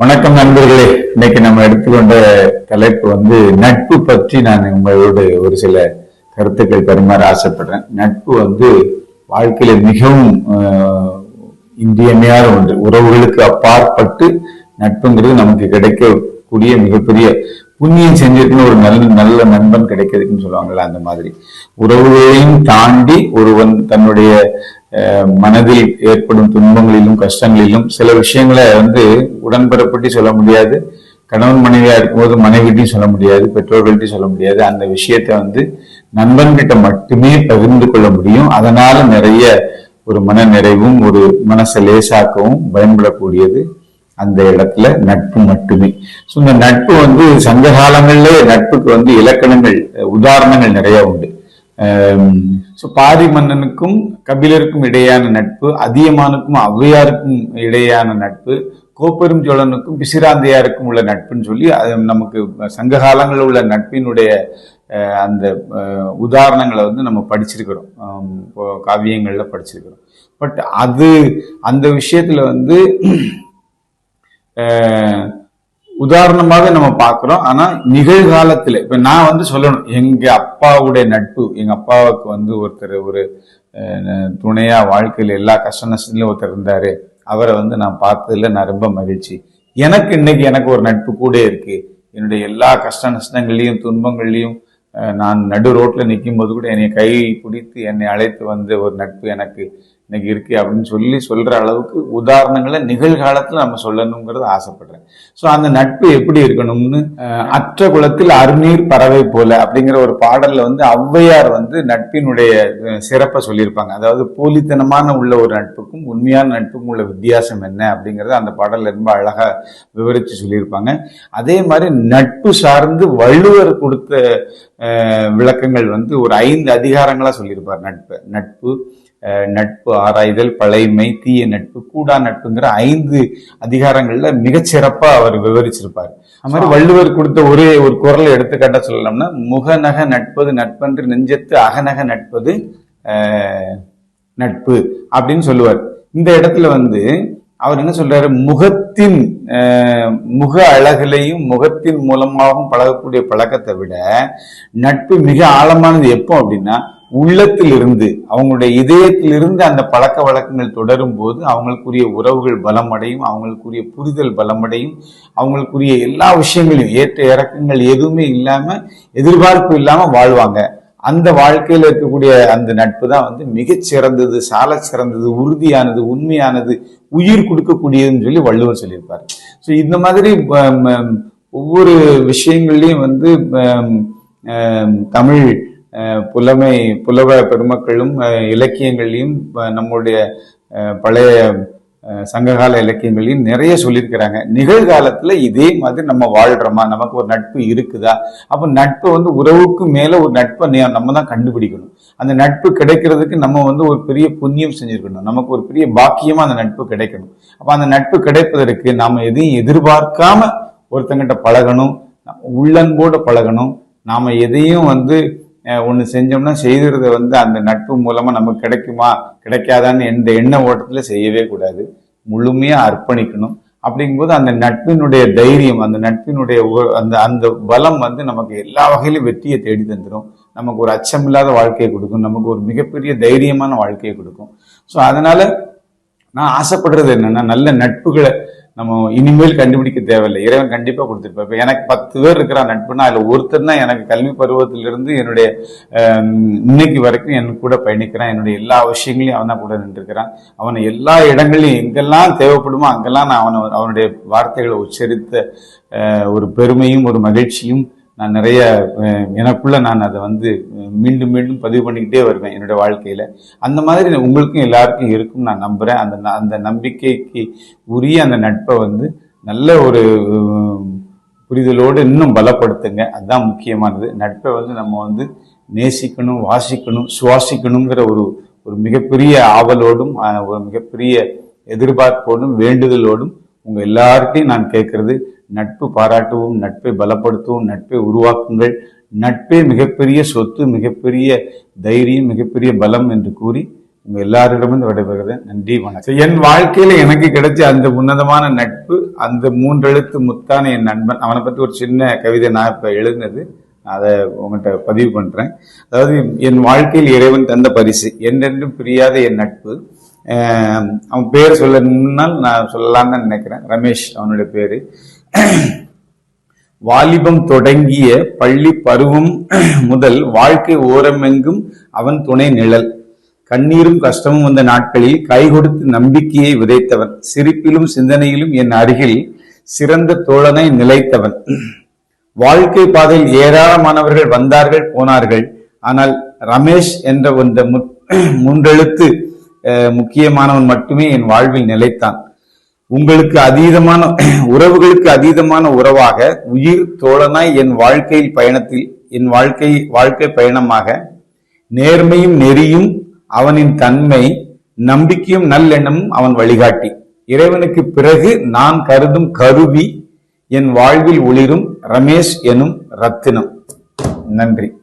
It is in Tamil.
வணக்கம் நண்பர்களே. இன்னைக்கு நம்ம எடுத்துக்கொண்ட தலைப்பு வந்து நட்பு பற்றி நான் உங்களோடு ஒரு சில கருத்துக்கள் பெருமாறு ஆசைப்படுறேன். நட்பு வந்து வாழ்க்கையில மிகவும் ஆஹ், இன்றியமையாத ஒன்று. உறவுகளுக்கு அப்பாற்பட்டு நட்புங்கிறது நமக்கு கிடைக்கக்கூடிய மிகப்பெரிய புண்ணியம் செஞ்சிருக்குன்னு ஒரு நல்ல நல்ல நண்பன் கிடைக்கிறதுக்குன்னு சொல்லுவாங்கல்ல அந்த மாதிரி. உறவுகளையும் தாண்டி ஒருவன் தன்னுடைய மனதில் ஏற்படும் துன்பங்களிலும் கஷ்டங்களிலும் சில விஷயங்களை வந்து உடன்பெறப்பட்டு சொல்ல முடியாது. கணவன் மனைவியா இருக்கும்போது மனைவிட்டையும் சொல்ல முடியாது பெற்றோர்கள்ட்டையும் சொல்ல முடியாது. அந்த விஷயத்தை வந்து நண்பன்கிட்ட மட்டுமே பகிர்ந்து கொள்ள முடியும். அதனால நிறைய ஒரு மன நிறைவும் ஒரு மனசை லேசாக்கவும் பயன்படக்கூடியது அந்த இடத்துல நட்பு மட்டுமே. ஸோ இந்த நட்பு வந்து சங்க காலங்களிலே நட்புக்கு வந்து இலக்கணங்கள் உதாரணங்கள் நிறைய உண்டு. ஸோ பாரி மன்னனுக்கும் கபிலருக்கும் இடையான நட்பு அதியமானுக்கும் ஔவையாருக்கும் இடையான நட்பு கோப்பெரும் சோழனுக்கும் பிசிராந்தையாருக்கும் உள்ள நட்புன்னு சொல்லி அது நமக்கு சங்க காலங்களில் உள்ள நட்பினுடைய அந்த உதாரணங்களை வந்து நம்ம படிச்சிருக்கிறோம். காவியங்களில் படிச்சிருக்கிறோம். பட் அது அந்த விஷயத்தில் வந்து உதாரணமாக நம்ம பார்க்கிறோம். ஆனா நிகழ்காலத்துல இப்ப நான் வந்து சொல்லணும் எங்க அப்பாவுடைய நட்பு எங்க அப்பாவுக்கு வந்து ஒருத்தர் ஒரு துணையாக துணையா எல்லா கஷ்ட நஷ்டத்துலயும் ஒருத்தர் இருந்தாரு. அவரை வந்து நான் பார்த்ததுல நான் ரொம்ப மகிழ்ச்சி. எனக்கு இன்னைக்கு எனக்கு ஒரு நட்பு கூட இருக்கு. என்னுடைய எல்லா கஷ்ட நஷ்டங்கள்லையும் துன்பங்கள்லையும் நான் நடு ரோட்ல நிற்கும் போது கூட என்னை கை பிடித்து என்னை அழைத்து வந்த ஒரு நட்பு எனக்கு. இன்னைக்கு இருக்கு அப்படின்னு சொல்லி சொல்ற அளவுக்கு உதாரணங்களை நிகழ்காலத்துல நம்ம சொல்லணுங்கிறது ஆசைப்படுறேன். ஸோ அந்த நட்பு எப்படி இருக்கணும்னு அற்ற குளத்தில் அருநீர் பறவை போல அப்படிங்கிற ஒரு பாடல்ல வந்து ஔவையார் வந்து நட்பினுடைய சிறப்பை சொல்லியிருப்பாங்க. அதாவது போலித்தனமான உள்ள ஒரு நட்புக்கும் உண்மையான நட்புக்கும் உள்ள வித்தியாசம் என்ன அப்படிங்கறத அந்த பாடல்ல ரொம்ப அழகா விவரிச்சு சொல்லியிருப்பாங்க. அதே மாதிரி நட்பு சார்ந்து வள்ளுவர் கொடுத்த விளக்கங்கள் வந்து ஒரு ஐந்து அதிகாரங்களா சொல்லியிருப்பார் நட்பு நட்பு. நட்பு ஆராய்தல் பழைமை தீய நட்பு கூடா நட்புங்கிற ஐந்து அதிகாரங்கள்ல மிகச்சிறப்பா அவர் விவரிச்சிருப்பார். அது மாதிரி வள்ளுவர் கொடுத்த ஒரே ஒரு குரலை எடுத்துக்காட்ட சொல்லலாம்னா முகநக நட்பது நட்பன்று நெஞ்சத்து அகநக நட்பது நட்பு அப்படின்னு சொல்லுவார். இந்த இடத்துல வந்து அவர் என்ன சொல்றாரு? முகத்தின் முக அழகுலையும் முகத்தின் மூலமாகவும் பழகக்கூடிய பழக்கத்தை விட நட்பு மிக ஆழமானது எப்போ அப்படின்னா உள்ளத்தில் இருந்து அவங்களுடைய இதயத்தில் இருந்து அந்த பழக்க வழக்கங்கள் தொடரும் போது அவங்களுக்குரிய உறவுகள் பலமடையும் அவங்களுக்குரிய புரிதல் பலமடையும் அவங்களுக்குரிய எல்லா விஷயங்களையும் ஏற்ற இறக்கங்கள் எதுவுமே இல்லாமல் எதிர்பார்ப்பு இல்லாமல் வாழ்வாங்க. அந்த வாழ்க்கையில் இருக்கக்கூடிய அந்த நட்பு தான் வந்து மிகச்சிறந்தது சால சிறந்தது உறுதியானது உண்மையானது உயிர் கொடுக்கக்கூடியதுன்னு சொல்லி வள்ளுவர் சொல்லியிருப்பார். ஸோ இந்த மாதிரி ஒவ்வொரு விஷயங்கள்லையும் வந்து தமிழ் புலமை புலவ பெருமக்களும் இலக்கியங்களையும் நம்முடைய பழைய சங்ககால இலக்கியங்களையும் நிறைய சொல்லியிருக்கிறாங்க. நிகழ்காலத்தில் இதே மாதிரி நம்ம வாழ்கிறோமா நமக்கு ஒரு நட்பு இருக்குதா? அப்போ நட்பு வந்து உறவுக்கு மேலே ஒரு நட்பை நே- நம்ம தான் கண்டுபிடிக்கணும். அந்த நட்பு கிடைக்கிறதுக்கு நம்ம வந்து ஒரு பெரிய புண்ணியம் செஞ்சுருக்கணும். நமக்கு ஒரு பெரிய பாக்கியமாக அந்த நட்பு கிடைக்கணும். அப்போ அந்த நட்பு கிடைப்பதற்கு நாம் எதையும் எதிர்பார்க்காம ஒருத்தங்கிட்ட பழகணும். உள்ளன்போடு பழகணும். நாம் எதையும் வந்து ஒன்று செஞ்சோம்னா செய்கிறத வந்து அந்த நட்பு மூலமாக நமக்கு கிடைக்குமா கிடைக்காதான்னு எந்த எண்ண ஓட்டத்தில் செய்யவே கூடாது. முழுமையாக அர்ப்பணிக்கணும். அப்படிங்கும்போது அந்த நட்பினுடைய தைரியம் அந்த நட்பினுடைய அந்த அந்த பலம் வந்து நமக்கு எல்லா வகையிலும் வெற்றியை தேடி தந்துடும் நமக்கு ஒரு அச்சமில்லாத வாழ்க்கையை கொடுக்கும். நமக்கு ஒரு மிகப்பெரிய தைரியமான வாழ்க்கையை கொடுக்கும். ஸோ அதனால் நான் ஆசைப்படுறது என்னென்னா நல்ல நட்புகளை நம்ம இனிமேல் கண்டுபிடிக்க தேவையில்லை. இறைவன் கண்டிப்பா கொடுத்துருப்பா இப்ப எனக்கு பத்து பேர் இருக்கிறான் நட்புனா அதுல ஒருத்தர் தான் எனக்கு கல்வி பருவத்திலிருந்து என்னுடைய இன்னைக்கு வரைக்கும் என் கூட பயணிக்கிறான். என்னுடைய எல்லா விஷயங்களையும் அவன் தான் கூட நின்றுக்கிறான் அவனை எல்லா இடங்களையும் எங்கெல்லாம் தேவைப்படுமோ அங்கெல்லாம் நான் அவனை அவனுடைய வார்த்தைகளை உச்சரித்த ஒரு பெருமையும் ஒரு மகிழ்ச்சியும் நான் நிறைய எனக்குள்ளே எனக்குள்ள நான் அதை வந்து மீண்டும் மீண்டும் பதிவு பண்ணிக்கிட்டே வருவேன் என்னுடைய வாழ்க்கையில. அந்த மாதிரி உங்களுக்கும் எல்லாருக்கும் இருக்கும் நான் நம்புறேன். அந்த ந- அந்த நம்பிக்கைக்கு உரிய அந்த நட்பை வந்து நல்ல ஒரு புரிதலோடு இன்னும் பலப்படுத்துங்க. அதுதான் முக்கியமானது. நட்பை வந்து நம்ம வந்து நேசிக்கணும் வாசிக்கணும் சுவாசிக்கணுங்கிற ஒரு ஒரு மிகப்பெரிய ஆவலோடும் ஒரு மிகப்பெரிய எதிர்பார்ப்போடும் வேண்டுதலோடும் உங்கள் எல்லார்ட்டையும் நான் கேட்கறது நட்பு பாராட்டுவோம் நட்பை பலப்படுத்துவோம் நட்பை உருவாக்குங்கள். நட்பே மிகப்பெரிய சொத்து மிகப்பெரிய தைரியம் மிகப்பெரிய பலம் என்று கூறி உங்கள் எல்லாரிடமும் விடைபெறுகிறேன். நன்றி வணக்கம். என் வாழ்க்கையில் எனக்கு கிடைச்ச அந்த உன்னதமான நட்பு அந்த மூன்றெழுத்து முத்தான என் நண்பன் அவனை பற்றி ஒரு சின்ன கவிதை நான் இப்போ எழுதினது. அதை உங்கள்கிட்ட பதிவு பண்ணுறேன் அதாவது என் வாழ்க்கையில் இறைவன் தந்த பரிசு என்றென்றும் பிரியாத என் நட்பு அவன் பேர் சொல்லணும்னால் நான் சொல்லலாம்னு தான் நினைக்கிறேன். ரமேஷ் அவனுடைய பேர். வாலிபம் தொடங்கிய பள்ளி பருவம் முதல் வாழ்க்கை ஓரமெங்கும் அவன் துணை நிழல். கண்ணீரும் கஷ்டமும் வந்த நாட்களில் கை கொடுத்து நம்பிக்கையை விதைத்தவன். சிரிப்பிலும் சிந்தனையிலும் என் அருகில் சிறந்த தோழனை நிலைத்தவன். வாழ்க்கை பாதையில் ஏராளமானவர்கள் வந்தார்கள் போனார்கள். ஆனால் ரமேஷ் என்ற இந்த மு- முக்கியமானவன் மட்டுமே என் வாழ்வில் நிலைத்தான். உங்களுக்கு அதீதமான உறவுகளுக்கு அதீதமான உறவாக உயிர் தோழனாய் என் வாழ்க்கையில் பயணத்தில் என் வாழ்க்கை வாழ்க்கை பயணமாக நேர்மையும் நெறியும் அவனின் தன்மை நம்பிக்கையும் நல்லெண்ணமும் அவன் வழிகாட்டி. இறைவனுக்கு பிறகு நான் கருதும் கருவி என் வாழ்வில் ஒளிரும் ரமேஷ் எனும் ரத்தினம். நன்றி.